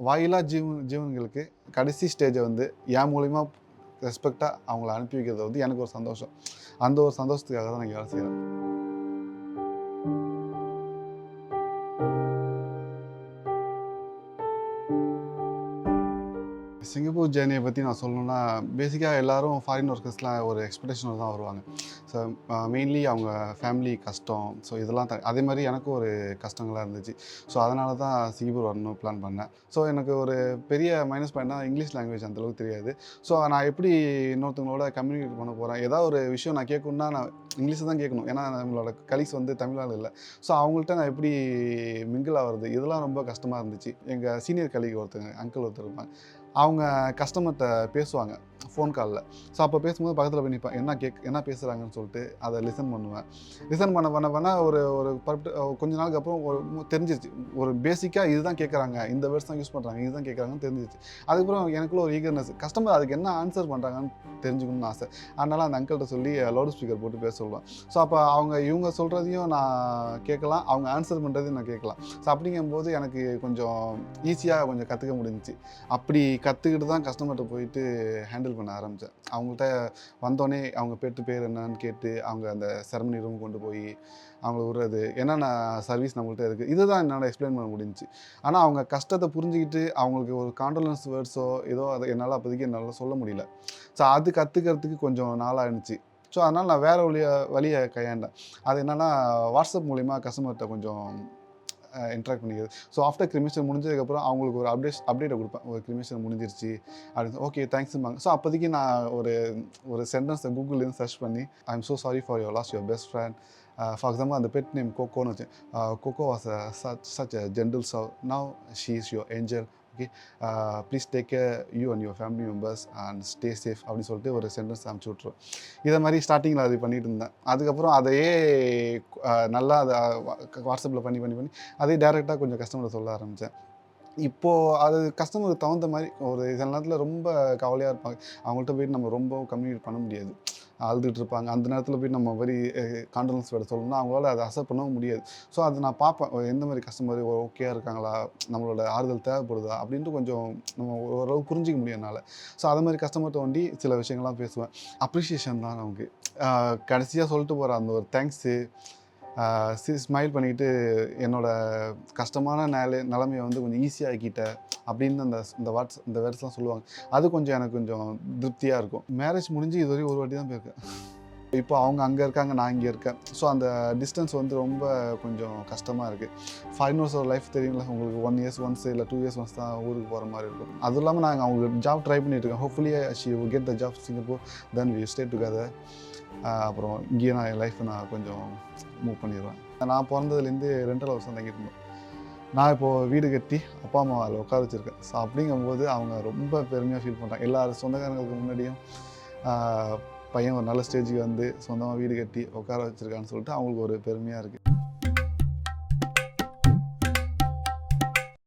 வாயிலா ஜீவன் ஜீவன்களுக்கு கடைசி ஸ்டேஜை வந்து என் மூலிமா ரெஸ்பெக்டாக அவங்கள அனுப்பி வைக்கிறது வந்து எனக்கு ஒரு சந்தோஷம். அந்த ஒரு சந்தோஷத்துக்காக தான் நான் வேலை செய்கிறேன் சிங்கப்பூர் ஜேர்னியை பற்றி நான் சொல்லணும்னா பேசிக்காக எல்லாரும் ஃபாரின் ஒர்க்கர்ஸ்லாம் ஒரு எக்ஸ்பெக்டேஷனில் தான் வருவாங்க. ஸோ மெயின்லி அவங்க ஃபேமிலி கஷ்டம். ஸோ இதெல்லாம் த அதே மாதிரி எனக்கும் ஒரு கஷ்டங்களாக இருந்துச்சு. ஸோ அதனால தான் சிங்கப்பூர் வரணும் பிளான் பண்ணேன். ஸோ எனக்கு ஒரு பெரிய மைனஸ் பாயிண்ட்னா இங்கிலீஷ் லாங்குவேஜ் அந்தளவுக்கு தெரியாது. ஸோ நான் எப்படி இன்னொருத்தவங்களோட கம்யூனிகேட் பண்ண போகிறேன் ஏதாவது ஒரு விஷயம் நான் கேட்கணுன்னா நான் இங்கிலீஷில் தான் கேட்கணும். ஏன்னா நம்மளோட கலீஸ் வந்து தமிழால் இல்லை. ஸோ அவங்கள்ட்ட நான் எப்படி மிங்கிள் ஆகிறது? இதெல்லாம் ரொம்ப கஷ்டமாக இருந்துச்சு. எங்கள் சீனியர் கலீக் ஒருத்தங்க அங்கிள் ஒருத்தர் இருப்பாங்க. அவங்க கஸ்டமர்கிட்ட பேசுவாங்க ஃபோன் காலில் ஸோ அப்போ பேசும்போது பக்கத்தில் போய் நிற்பேன் என்ன கேக் என்ன பேசுகிறாங்கன்னு சொல்லிட்டு அதை லிசன் பண்ணுவேன். லிசன் பண்ண பண்ண பண்ண ஒரு ஒரு பர்ஃபெக்ட் கொஞ்ச நாளுக்கு அப்புறம் ஒரு தெரிஞ்சிருச்சு. ஒரு பேசிக்காக இதுதான் கேட்குறாங்க இந்த வேர்ட்ஸ் தான் யூஸ் பண்ணுறாங்க இதுதான் கேட்குறாங்கன்னு தெரிஞ்சிருச்சு. அதுக்கப்புறம் எனக்குள்ள ஒரு ஈகர்னஸ் கஸ்டமர் அதுக்கு என்ன ஆன்சர் பண்ணுறாங்கன்னு தெரிஞ்சுக்கணும்னு ஆசை. அதனால் அந்த அங்கிள்கிட்ட சொல்லி லவுட் ஸ்பீக்கர் போட்டு பேச சொல்லுவேன். ஸோ அப்போ அவங்க இவங்க சொல்கிறதையும் நான் கேட்கலாம். அவங்க ஆன்சர் பண்ணுறதையும் நான் கேட்கலாம். ஸோ அப்படிங்கும்போது எனக்கு கொஞ்சம் ஈஸியாக கொஞ்சம் கற்றுக்க முடிஞ்சிச்சு. அப்படி கற்றுக்கிட்டு தான் கஸ்டமர்கிட்ட போயிட்டு ஹேண்டில் பண்ண ஆரம்பித்தேன் அவங்கள்ட்ட வந்தோடனே அவங்க பேட்டு பேர் என்னன்னு கேட்டு அவங்க அந்த செரமனி ரூம் கொண்டு போய் அவங்கள விடுறது என்னென்ன சர்வீஸ் நம்மள்கிட்ட இருக்குது இதுதான் என்னால் எக்ஸ்பிளைன் பண்ண முடிஞ்சுச்சு. ஆனால் அவங்க கஷ்டத்தை புரிஞ்சுக்கிட்டு அவங்களுக்கு ஒரு காண்டோலன்ஸ் வேர்ட்ஸோ ஏதோ அதை என்னால் அப்போதைக்கு என்னால் சொல்ல முடியல. ஸோ அது கற்றுக்கிறதுக்கு கொஞ்சம் நாளாகிடுச்சு ஸோ அதனால் நான் வேறு வழியை வழியை கையாண்டேன். அது என்னென்னா வாட்ஸ்அப் மூலிமா கஸ்டமர்கிட்ட கொஞ்சம் இன்ட்ராக்ட் பண்ணிக்கிறது. ஸோ ஆஃப்டர் கிரிமிஷன் முடிஞ்சதுக்கப்புறம் அவங்களுக்கு ஒரு அப்டேட் அப்டேட்டை கொடுப்பேன். ஒரு கிரிமிஷன் முடிஞ்சிருச்சு. அப்படின்னு ஓகே தேங்க்ஸும்பாங்க ஸோ அப்போதைக்கு நான் ஒரு ஒரு சென்டென்ஸை கூகுள்லேருந்து சர்ச் பண்ணி I am so sorry for your lost your best friend for example அந்த பெட் நேம் கோகோன்னு வச்சேன். Coco was such such a so now she is your angel okay please take care you and your family members and stay safe அப்படின்னு சொல்லிட்டு ஒரு sentence அனுப்பிச்சி விட்ருவோம் இதை மாதிரி ஸ்டார்டிங்கில் அது பண்ணிட்டு இருந்தேன். அதுக்கப்புறம் அதையே நல்லா அதை வாட்ஸ்அப்பில் பண்ணி பண்ணி பண்ணி அதே டேரெக்டாக கொஞ்சம் கஸ்டமரை சொல்ல ஆரம்பித்தேன் இப்போது அது கஸ்டமருக்கு தகுந்த மாதிரி ஒரு சில நேரத்தில் ரொம்ப கவலையாக இருப்பாங்க. அவங்கள்ட்ட போயிட்டு நம்ம ரொம்ப கம்யூனிகேட் பண்ண முடியாது. அழுதுகிட்டு இருப்பாங்க அந்த நேரத்தில் போய் நம்ம வெரி கான்ஃபிடன்ஸ் வேர்டு சொல்லணும்னா அவங்களால அதை அசப்ட் பண்ணவும் முடியாது. ஸோ அது நான் பார்ப்பேன். எந்த மாதிரி கஸ்டமர் ஓகே இருக்காங்களா? நம்மளோட ஆறுதல் தேவைப்படுதா? அப்படின்ட்டு கொஞ்சம் நம்ம ஓரளவு புரிஞ்சிக்க முடியும் என்னால். ஸோ அது மாதிரி கஸ்டமர்கிட்ட வண்டி சில விஷயங்கள்லாம் பேசுவேன். அப்ரிஷியேஷன் தான் நமக்கு. கடைசியாக சொல்லிட்டு போகிற அந்த ஒரு தேங்க்ஸு ஸ்மைல் பண்ணிக்கிட்டு என்னோடய கஷ்டமான நிலை நிலைமையை வந்து கொஞ்சம் ஈஸியாக ஆக்கிட்ட அப்படின்னு அந்த இந்த வாட்ஸ் இந்த வேர்ட்ஸ்லாம் சொல்லுவாங்க. அது கொஞ்சம் எனக்கு கொஞ்சம் திருப்தியாக இருக்கும். மேரேஜ் முடிஞ்சு இது வரையும் ஒரு வாட்டி தான் போயிருக்கேன். இப்போ அவங்க அங்கே இருக்காங்க நான் இங்கே இருக்கேன். ஸோ அந்த டிஸ்டன்ஸ் வந்து ரொம்ப கொஞ்சம் கஷ்டமாக இருக்குது ஃபைவ் இயர்ஸ் ஒரு லைஃப் தெரியுங்களா உங்களுக்கு ஒன் இயர்ஸ் ஒன்ஸ் இல்லை டூ இயர்ஸ் ஒன்ஸ் தான் ஊருக்கு போகிற மாதிரி இருக்கும். அதுவும் இல்லாமல் நாங்கள் அவங்களுக்கு ஜாப் ட்ரை பண்ணிட்டு இருக்கோம் hopefully she get the job Singapore then we stay together அப்புறம் இங்கேயே நான் என் லைஃப்பை நான் கொஞ்சம் மூவ் பண்ணிடுவேன். நான் பிறந்ததுலேருந்து ரெண்டரை வருஷம் தங்கிட்டு இருந்தோம் நான் இப்போது வீடு கட்டி அப்பா அம்மா அதில் உட்கார வச்சுருக்கேன். ஸோ அப்படிங்கும்போது அவங்க ரொம்ப பெருமையாக ஃபீல் பண்ணுறாங்க எல்லா சொந்தக்காரங்களுக்கு முன்னாடியும் பையன் ஒரு நல்ல ஸ்டேஜுக்கு வந்து சொந்தமாக வீடு கட்டி உட்கார வச்சுருக்கான்னு சொல்லிட்டு அவங்களுக்கு ஒரு பெருமையாக இருக்குது